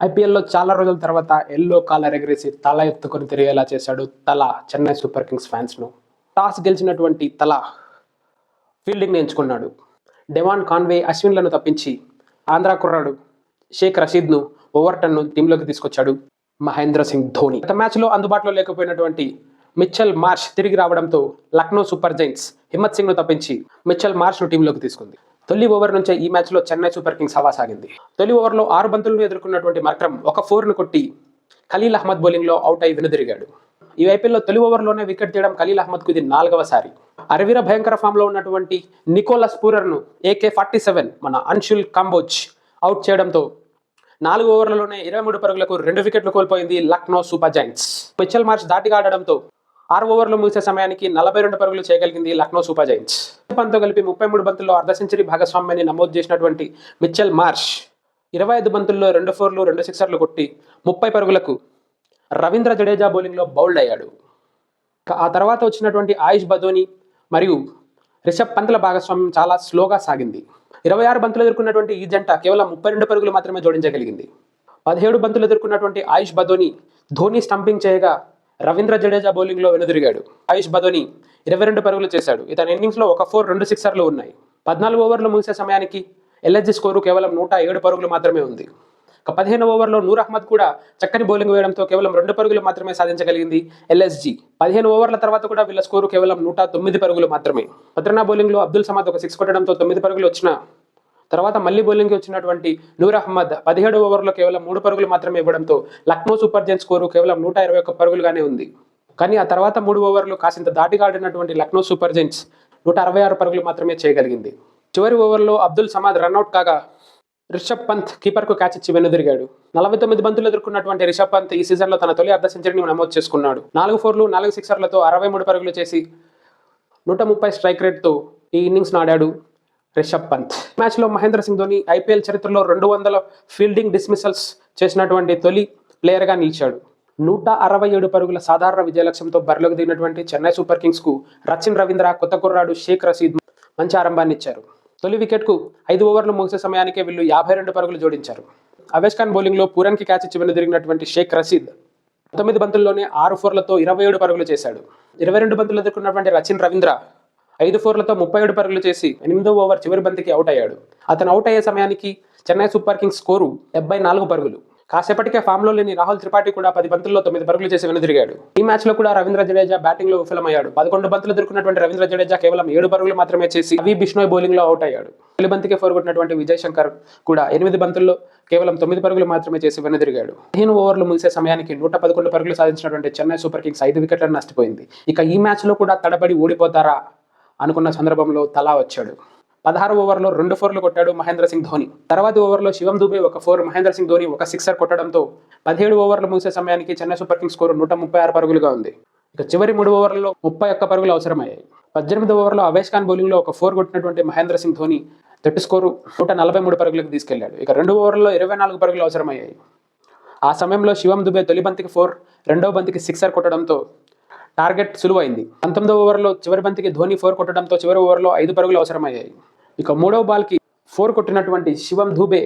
ఐపీఎల్లో చాలా రోజుల తర్వాత ఎల్లో కాలర్ ఎగరేసి తల ఎత్తుకొని తిరిగేలా చేశాడు తల చెన్నై సూపర్ కింగ్స్ ఫ్యాన్స్ను. టాస్ గెలిచినటువంటి తల ఫీల్డింగ్ని ఎంచుకున్నాడు డెవాన్ కాన్వే అశ్విన్లను తప్పించి ఆంధ్రా కుర్రాడు షేక్ రషీద్ను ఓవర్టన్ను టీంలోకి తీసుకొచ్చాడు మహేంద్ర సింగ్ ధోని. గత మ్యాచ్లో అందుబాటులో లేకపోయినటువంటి మిచ్చల్ మార్ష్ తిరిగి రావడంతో లక్నో సూపర్ జైంట్స్ హిమ్మత్ సింగ్ను తప్పించి మిచ్చల్ మార్ష్ను టీంలోకి తీసుకుంది. తొలి ఓవర్ నుంచే ఈ మ్యాచ్లో చెన్నై సూపర్ కింగ్స్ హవా సాగింది. తొలి ఓవర్లో ఆరు బంతులను ఎదుర్కొన్నటువంటి మక్రమ్ ఒక ఫోర్ను కొట్టి ఖలీల్ అహ్మద్ బౌలింగ్లో అవుట్ అయి వెనుదిరిగాడు. ఈ ఐపీఎల్లో తొలి ఓవర్లోనే వికెట్ తీయడం ఖలీల్ అహ్మద్కు ఇది నాలుగవసారి అరవీర భయంకర ఫామ్లో ఉన్నటువంటి నికోలస్ పూరర్ను ఏకే ఫార్టీ సెవెన్ మన అన్షుల్ కాంబోజ్ అవుట్ చేయడంతో నాలుగు ఓవర్లలోనే ఇరవై మూడు పరుగులకు రెండు వికెట్లు కోల్పోయింది Lucknow super giants. Mitchell Marsh దాటిగా ఆడడంతో ఆరు ఓవర్లు ముగిసే సమయానికి నలభై రెండు పరుగులు చేయగలిగింది లక్నో సూపర్ జైన్స్ పంతో కలిపి ముప్పై మూడు బంతుల్లో అర్ధ సెంచరీ భాగస్వామ్యాన్ని నమోదు చేసినటువంటి మిచ్చల్ మార్ష్ ఇరవై ఐదు బంతుల్లో రెండు ఫోర్లు రెండు సిక్సర్లు కొట్టి ముప్పై పరుగులకు రవీంద్ర జడేజా బౌలింగ్లో బౌల్డ్ అయ్యాడు. ఆ తర్వాత వచ్చినటువంటి ఆయుష్ బదోని మరియు రిషబ్ పంతుల భాగస్వామ్యం చాలా స్లోగా సాగింది. ఇరవై ఆరు బంతులు ఎదుర్కొన్నటువంటి ఈ జంట కేవలం ముప్పై రెండు పరుగులు మాత్రమే జోడించగలిగింది. పదిహేడు బంతులు ఎదుర్కొన్నటువంటి ఆయుష్ బదోని ధోని స్టంపింగ్ చేయగా రవీంద్ర జడేజా బౌలింగ్లో వెనుదిరిగాడు. ఆయుష్ బదోని ఇరవై రెండు పరుగులు చేశాడు. ఇతని ఇన్నింగ్స్లో ఒక ఫోర్ రెండు సిక్సర్లు ఉన్నాయి. పద్నాలుగు ఓవర్లు ముగిసే సమయానికి ఎల్ఎస్జి స్కోరు కేవలం నూట ఏడు పరుగులు మాత్రమే ఉంది. ఒక పదిహేను ఓవర్లో నూర్ అహ్మద్ కూడా చక్కని బౌలింగ్ వేయడంతో కేవలం రెండు పరుగులు మాత్రమే సాధించగలిగింది ఎల్ఎస్జి పదిహేను ఓవర్ల తర్వాత కూడా వీళ్ళ స్కోరు కేవలం నూట తొమ్మిది పరుగులు మాత్రమే. భద్రనా బౌలింగ్లో అబ్దుల్ సమాద్ ఒక సిక్స్ కొట్టడంతో తొమ్మిది పరుగులు వచ్చిన తర్వాత మళ్ళీ బౌలింగ్కి వచ్చినటువంటి నూర్ అహ్మద్ పదిహేడు ఓవర్లో కేవలం మూడు పరుగులు మాత్రమే ఇవ్వడంతో లక్నో సూపర్ జెంట్ స్కోరు కేవలం నూట ఇరవై ఒక్క పరుగులుగానే ఉంది. కానీ ఆ తర్వాత మూడు ఓవర్లు కాసింత దాటిగా ఆడినటువంటి లక్నో సూపర్ జెంట్స్ నూట అరవై ఆరు పరుగులు మాత్రమే చేయగలిగింది. చివరి ఓవర్లో అబ్దుల్ సమాద్ రన్అట్ కాగా రిషబ్ పంత్ కీపర్కు క్యాచ్ ఇచ్చి వెనుదిరిగాడు. నలభై తొమ్మిది బంతులు ఎదుర్కొన్నటువంటి రిషబ్ పంత్ ఈ సీజన్లో తన తొలి అర్ధ సెంచరీని నమోదు చేసుకున్నాడు. నాలుగు ఫోర్లు నాలుగు సిక్సర్లతో అరవై మూడు పరుగులు చేసి నూట ముప్పై స్ట్రైక్ రేట్తో ఈ ఇన్నింగ్స్ ఆడాడు. రిషబ్ పంత్. మ్యాచ్లో మహేంద్ర సింగ్ ధోని ఐపీఎల్ చరిత్రలో రెండు వందల ఫీల్డింగ్ డిస్మిసల్స్ చేసినటువంటి తొలి ప్లేయర్గా నిలిచాడు. నూట అరవై ఏడు పరుగుల సాధారణ విజయ లక్ష్యంతో బరిలోకి దిగినటువంటి చెన్నై సూపర్ కింగ్స్కు రచిన్ రవీంద్ర కొత్త కుర్రాడు షేక్ రషీద్ మంచి ఆరంభాన్ని ఇచ్చారు. తొలి వికెట్కు ఐదు ఓవర్లు ముగిసే సమయానికే వీళ్ళు యాభై రెండు పరుగులు జోడించారు. అవేష్ ఖాన్ బౌలింగ్లో పూరన్కి క్యాచ్ ఇచ్చి వెనుదిరిగినటువంటి షేక్ రషీద్ తొమ్మిది బంతుల్లోనే ఆరు ఫోర్లతో ఇరవై ఏడు పరుగులు చేశాడు. ఇరవై రెండు బంతులు ఎదుర్కొన్నటువంటి రచిన్ రవీంద్ర ఐదు ఫోర్లతో ముప్పై ఏడు పరుగులు చేసి ఎనిమిదో ఓవర్ చివరి బంతికి అవుట్ అయ్యాడు. అతను అవుట్ అయ్యే సమయానికి చెన్నై సూపర్ కింగ్స్ స్కోరు డెబ్బై నాలుగు పరుగులు. కాసేపటికే ఫామ్లో లేని రాహుల్ త్రిపాఠి కూడా పది బంతుల్లో తొమ్మిది పరుగులు చేసి వెనుదిరిగాడు. ఈ మ్యాచ్లో కూడా రవీంద్ర జడేజా బ్యాటింగ్లో విఫలమయ్యాడు. పదకొండు బంతులు ఎదుర్కొన్నటువంటి రవీంద్ర జడేజా కేవలం ఏడు పరుగులు మాత్రమే చేసి అవి బిష్ణోయ్ బౌలింగ్లో అవుట్ అయ్యాడు. తొలి బంతికే ఫోర్ కొట్టినటువంటి విజయ్ శంకర్ కూడా ఎనిమిది బంతుల్లో కేవలం తొమ్మిది పరుగులు మాత్రమే చేసి వెనుదిరిగాడు. పదిహేను ఓవర్లు ముగిసే సమయానికి నూట పదకొండు పరుగులు సాధించినటువంటి చెన్నై సూపర్ కింగ్స్ ఐదు వికెట్లను నష్టపోయింది. ఇక ఈ మ్యాచ్లో కూడా తడబడి ఓడిపోతారా? అనుకున్న సందర్భంలో తలా వచ్చాడు. పదహారు ఓవర్లో రెండు ఫోర్లు కొట్టాడు మహేంద్ర సింగ్ ధోని. తర్వాతి ఓవర్లో శివం దుబే ఒక ఫోర్ మహేంద్ర సింగ్ ధోని ఒక సిక్సర్ కొట్టడంతో పదిహేడు ఓవర్లు ముగిసే సమయానికి చెన్నై సూపర్ కింగ్స్ స్కోరు నూట ముప్పై ఆరు పరుగులుగా ఉంది. ఇక చివరి మూడు ఓవర్లలో ముప్పై ఒక్క పరుగులు అవసరమయ్యాయి. పద్దెనిమిది ఓవర్లో అవేష్ ఖాన్ బౌలింగ్లో ఒక ఫోర్ కొట్టినటువంటి మహేంద్ర సింగ్ ధోని జట్టు స్కోరు నూట నలభై మూడు పరుగులకు తీసుకెళ్ళాడు. ఇక రెండు ఓవర్లలో ఇరవై నాలుగు పరుగులు అవసరమయ్యాయి. ఆ సమయంలో శివం దుబే తొలి బంతికి ఫోర్ రెండవ బంతికి సిక్సర్ కొట్టడంతో టార్గెట్ సులువైంది. పంతొమ్మిదవ ఓవర్లో చివరి బంతికి ధోని ఫోర్ కొట్టడంతో చివరి ఓవర్లో ఐదు పరుగులు అవసరమయ్యాయి. ఇక మూడవ బాల్కి ఫోర్ కొట్టినటువంటి శివం ధూబే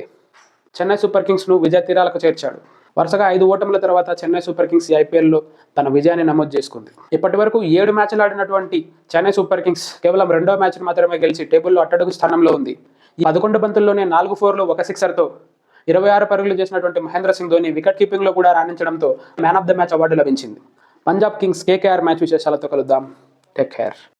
చెన్నై సూపర్ కింగ్స్ను విజయ తీరాలకు చేర్చాడు. వరుసగా ఐదు ఓటముల తర్వాత చెన్నై సూపర్ కింగ్స్ ఐపీఎల్లో తన విజయాన్ని నమోదు చేసుకుంది. ఇప్పటి వరకు ఏడు మ్యాచ్లు ఆడినటువంటి చెన్నై సూపర్ కింగ్స్ కేవలం రెండో మ్యాచ్ను మాత్రమే గెలిచి టేబుల్లో అట్టడుగు స్థానంలో ఉంది. ఈ పదకొండు బంతుల్లోనే నాలుగు ఫోర్లు ఒక సిక్సర్తో ఇరవై ఆరు పరుగులు చేసినటువంటి మహేంద్ర సింగ్ ధోని వికెట్ కీపింగ్లో కూడా రాణించడంతో man of the match award లభించింది. పంజాబ్ కింగ్స్ కేకేఆర్ మ్యాచ్ విశేషాలతో కలుద్దాం టేక్ కేర్